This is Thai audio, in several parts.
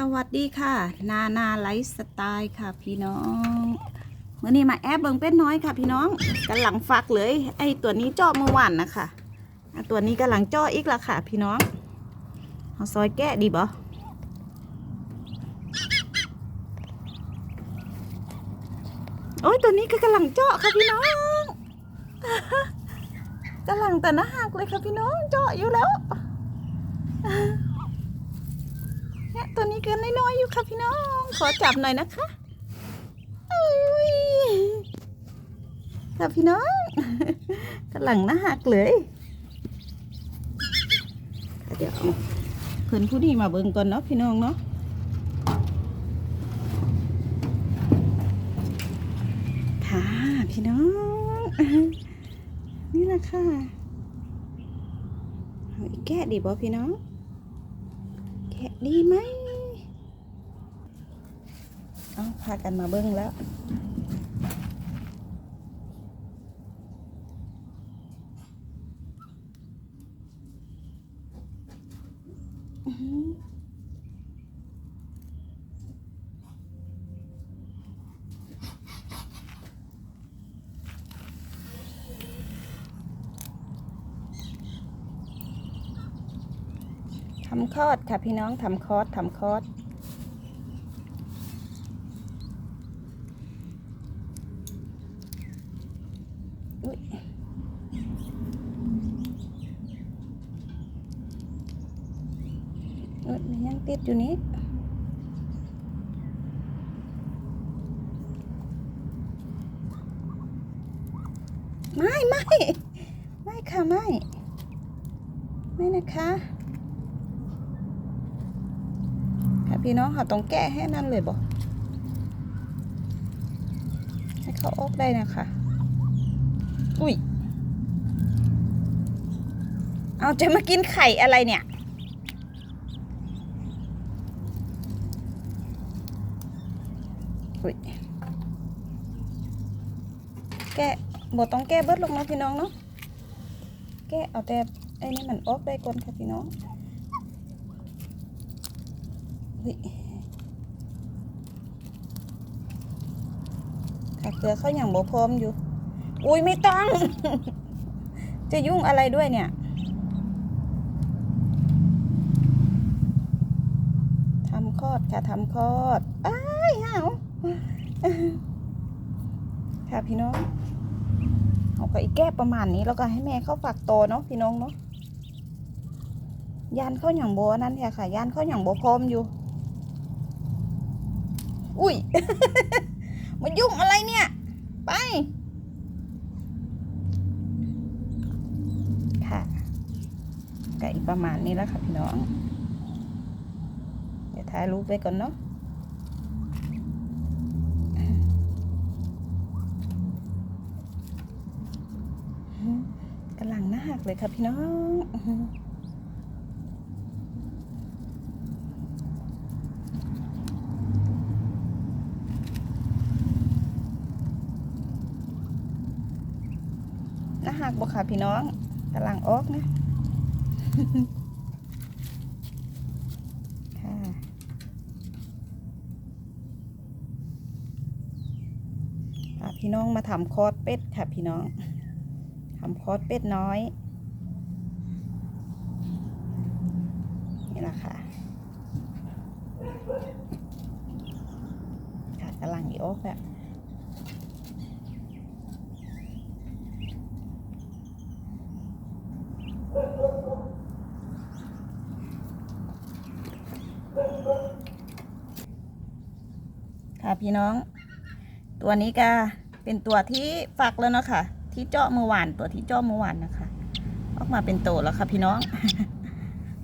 สวัสดีค่ะ นานาไลฟ์สไตล์ค่ะพี่น้องเมื่อนี้มาแอบเบิงเป็ดน้อยค่ะ พี่น้องกำลังฟักเลย ไอตัวนี้เจาะเมื่อวานนะคะอะตัวนี้กำลังเจาะอีกละค่ะ พี่น้องเอาซอยแกะดีบ่โอ้ยตัวนี้ก็กำลังเจาะค่ะพี่น้องกำลังแต่น้าหักเลยค่ะพี่น้องเจาะอยู่แล้ว กินน้อยๆอยู่ค่ะพี่น้อง ขอจับหน่อยนะคะค่ะพี่น้องกำลังน้าหักเลย เดี๋ยวเพิ่นผู้นี้มาเบิ่งก่อนเนาะพี่น้องเนาะค่ะพี่น้อง นี่แหละค่ะเอาแก้ดีบ่พี่น้อง แกะดีไหม เอาพากันมาเบิ้งแล้ว ทำคอดค่ะพี่น้องทำคอดทำคอด อุ๊ยอุ๊ยมันยังติดอยู่นี้ไม่ไม่ไม่ค่ะไม่ ไม่นะคะค่ะพี่น้องค่ะต้องแกะให้นั่นเลยบอกให้เขาออกได้นะคะ อุ้ย เอาจะมากินไข่อะไรเนี่ย อุ้ย แกะบต้องแก้เบิดลงเนาะพี่น้องเนาะ แกะเอาแต่ไอ้นี่มันออกได้ก่อนค่ะพี่น้อง อุ้ยค่ะเกลือเขาอย่างบ่พร้อมอยู่ อุ้ยไม่ต้อง จะยุ่งอะไรด้วยเนี่ยทำคลอดค่ะทำคลอดอ้ายหาวค่ะพี่น้องเอาก็อีกแก้ประมาณนี้แล้วก็ให้แม่เข้าฝากโตเนาะพี่น้องเนาะยานเข้าอย่างโบอันนั้นเนี่ยค่ะยานเข้าอย่างโบพร้อมอยู่ อุ้ยมายุ่งอะไรเนี่ย ไป ค่ะ ก็อีกประมาณนี้แล้วค่ะพี่น้อง เดี๋ยวถ่ายรูปไว้ก่อนเนาะกำลังน่าหักเลยค่ะพี่น้องน่าหักบ่ค่ะพี่น้องกำลังออกนะค่ะ พาพี่น้องมาทำคอสเป็ดค่ะพี่น้องทำคอสเป็ดน้อย นี่แหละค่ะค่ะกำลังอีออกแล้ว ค่ะพี่น้อง ตัวนี้ก็เป็นตัวที่ฝักแล้วเนาะค่ะ ที่เจาะเมื่อวานตัวที่เจาะเมื่อวานนะคะ ออกมาเป็นโตแล้วค่ะพี่น้อง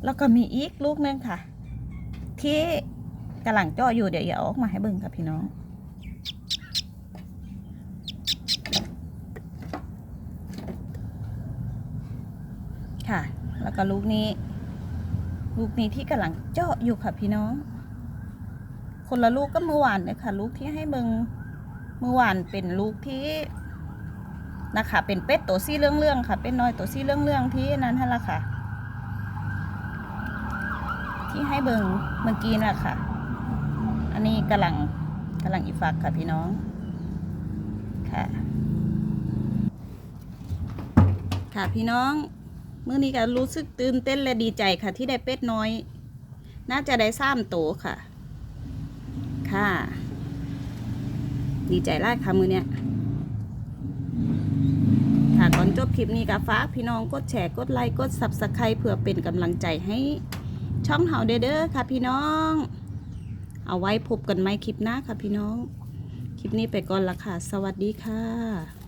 แล้วก็มีอีกลูกนึงค่ะ ที่กำลังเจาะอยู่เดี๋ยวอย่าเอาออกมาให้เบิ่งค่ะพี่น้องค่ะ แล้วก็ลูกนี้ ลูกนี้ที่กำลังเจาะอยู่ค่ะพี่น้อง คนละลูกก็เมื่อวานเลยค่ะ ลูกที่ให้เบิงเมื่อวานเป็นลูกที่นะคะ เป็นเป็ดตัวซี่เรื่องๆค่ะ เป็นน้อยตัวซี่เรื่องๆที่นั้นฮะละค่ะ ที่ให้เบิงเมื่อกี้น่ะค่ะ อันนี้กำลังกำลังอีฟักค่ะพี่น้องค่ะ ค่ะพี่น้อง มื่อนี้ก็รู้สึกตื่นเต้นและดีใจค่ะ ที่ได้เป็ดน้อย น่าจะได้ซ้ำโตค่ะ ค่ะ ดีใจรากค่ะมือเนี้ยค่ะก่อนจบคลิปนี้ก็ฝากพี่น้องกดแชร์กดไลค์กด subscribe เพื่อเป็นกำลังใจให้ช่องเฮาเด้อเด้อค่ะพี่น้อง เอาไว้พบกันไหมคลิปหน้าค่ะพี่น้อง คลิปนี้ไปก่อนละค่ะ สวัสดีค่ะ